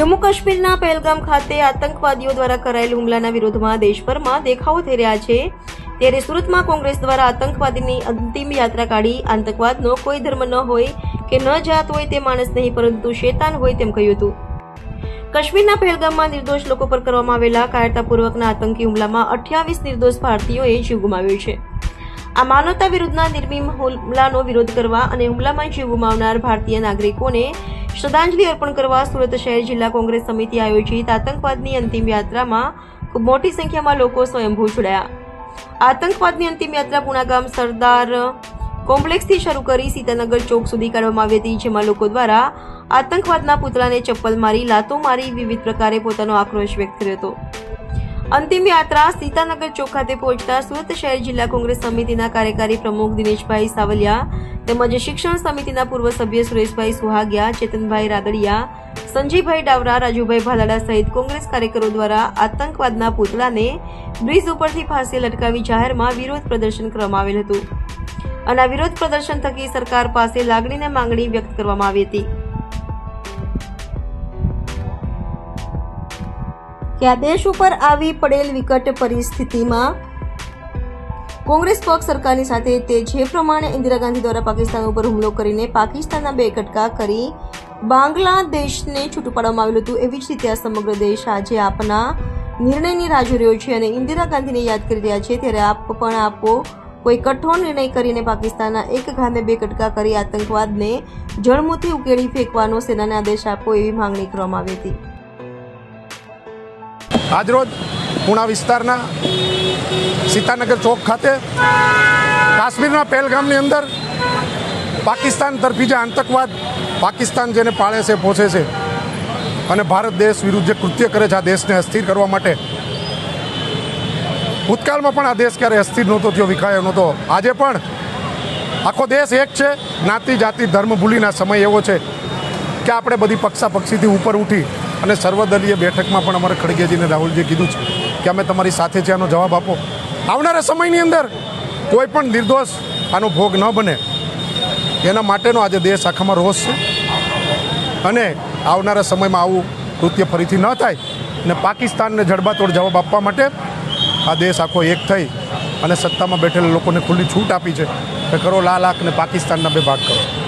જમ્મુ કાશ્મીરના પહેલગામ ખાતે આતંકવાદીઓ દ્વારા કરાયેલ હુમલાના વિરોધમાં દેશભરમાં દેખાવો થઈ રહ્યા છે. ત્યારે સુરતમાં કોંગ્રેસ દ્વારા આતંકવાદીની અંતિમ યાત્રા કાઢી આતંકવાદનો કોઈ ધર્મ ન હોય કે ન જાત હોય તે માણસ નહીં, પરંતુ શેતાન હોય તેમ કહ્યું હતું. કાશ્મીરના પહેલગામમાં નિર્દોષ લોકો પર કરવામાં આવેલા કાયરતાપૂર્વકના આતંકી હુમલામાં અઠ્યાવીસ નિર્દોષ ભારતીયોએ જીવ ગુમાવ્યો છે. આ માનવતા વિરુદ્ધના નિર્મિમ હુમલાનો વિરોધ કરવા અને હુમલામાં જીવ ગુમાવનાર ભારતીય નાગરિકોને શ્રદ્ધાંજલિ અર્પણ કરવા સુરત શહેર જિલ્લા કોંગ્રેસ સમિતિ આયોજિત આતંકવાદની અંતિમ યાત્રામાં ખૂબ મોટી સંખ્યામાં લોકો સ્વયંભૂ જોડાયા. આતંકવાદની અંતિમ યાત્રા પુણાગામ સરદાર કોમ્પ્લેક્સથી શરૂ કરી સીતાનગર ચોક સુધી કાઢવામાં આવી હતી, જેમાં લોકો દ્વારા આતંકવાદના પુતળાને ચપ્પલ મારી, લાતો મારી, વિવિધ પ્રકારે પોતાનો આક્રોશ વ્યક્ત કર્યો હતો. અંતિમ યાત્રા સીતાનગર ચોક ખાતે પહોંચતા સુરત શહેર જિલ્લા કોંગ્રેસ સમિતિના કાર્યકારી પ્રમુખ દિનેશભાઈ સાવલિયા તેમજ શિક્ષણ સમિતિના પૂર્વ સભ્ય સુરેશભાઈ સુહાગિયા, ચેતનભાઈ રાદડિયા, સંજયભાઈ ડાવરા, રાજુભાઈ ભાલાડા સહિત કોંગ્રેસ કાર્યકરો દ્વારા આતંકવાદના પુતળાને બ્રિજ ઉપરથી ફાંસી લટકાવી જાહેરમાં વિરોધ પ્રદર્શન કરવામાં આવેલ હતું. અને વિરોધ પ્રદર્શન થકી સરકાર પાસે લાગણીને માંગણી વ્યક્ત કરવામાં આવી હતી. કે દેશ ઉપર આવી પડેલ વિકટ પરિસ્થિતિમાં કોંગ્રેસ પક્ષ સરકારની સાથે તે જે પ્રમાણે ઇન્દિરા ગાંધી દ્વારા પાકિસ્તાન ઉપર હુમલો કરીને પાકિસ્તાનના બે કટકા કરી બાંગ્લાદેશને છૂટું પાડવામાં આવેલું હતું, એવી જ રીતે આ સમગ્ર દેશ આજે આપના નિર્ણયની રાહ જોઈ રહ્યો છે અને ઇન્દિરા ગાંધીને યાદ કરી રહ્યા છે, ત્યારે આપ પણ આપો કોઈ કઠોર નિર્ણય કરીને પાકિસ્તાનના એક ઘાને બે કટકા કરી આતંકવાદને જળમૂથી ઉકેલી ફેંકવાનો સેનાને આદેશ આપો એવી માંગણી કરવામાં આવી હતી. આજરોજ પુણા વિસ્તારના સીતાનગર ચોક ખાતે કાશ્મીરના પહેલગામની અંદર પાકિસ્તાન તરફી જે આતંકવાદ પાકિસ્તાન જેને પાળે છે, પોષે છે અને ભારત દેશ વિરુદ્ધ જે કૃત્ય કરે છે, આ દેશને અસ્થિર કરવા માટે ભૂતકાળમાં પણ આ દેશ ક્યારે અસ્થિર નહોતો થયો, વિખાયો નહોતો. આજે પણ આખો દેશ એક છે. જ્ઞાતિ, જાતિ, ધર્મ ભૂલીના સમય એવો છે કે આપણે બધી પક્ષા પક્ષીથી ઉપર ઉઠી અને સર્વદલીય બેઠકમાં પણ અમારે ખડગેજીને રાહુલજીએ કીધું છે કે અમે તમારી સાથે છે આનો જવાબ આપો. આવનારા સમયની અંદર કોઈ પણ નિર્દોષ આનો ભોગ ન બને. એના માટેનો આજે દેશ આખામાં રોષ છે. અને આવનારા સમયમાં આવું કૃત્ય ફરીથી ન થાય અને પાકિસ્તાનને જડબાતોડ જવાબ આપવા માટે આ દેશ આખો એક થઈ અને સત્તામાં બેઠેલા લોકોને ખુલ્લી છૂટ આપી છે કે કરો લાલ આંખ પાકિસ્તાનના બે ભાગ કરો.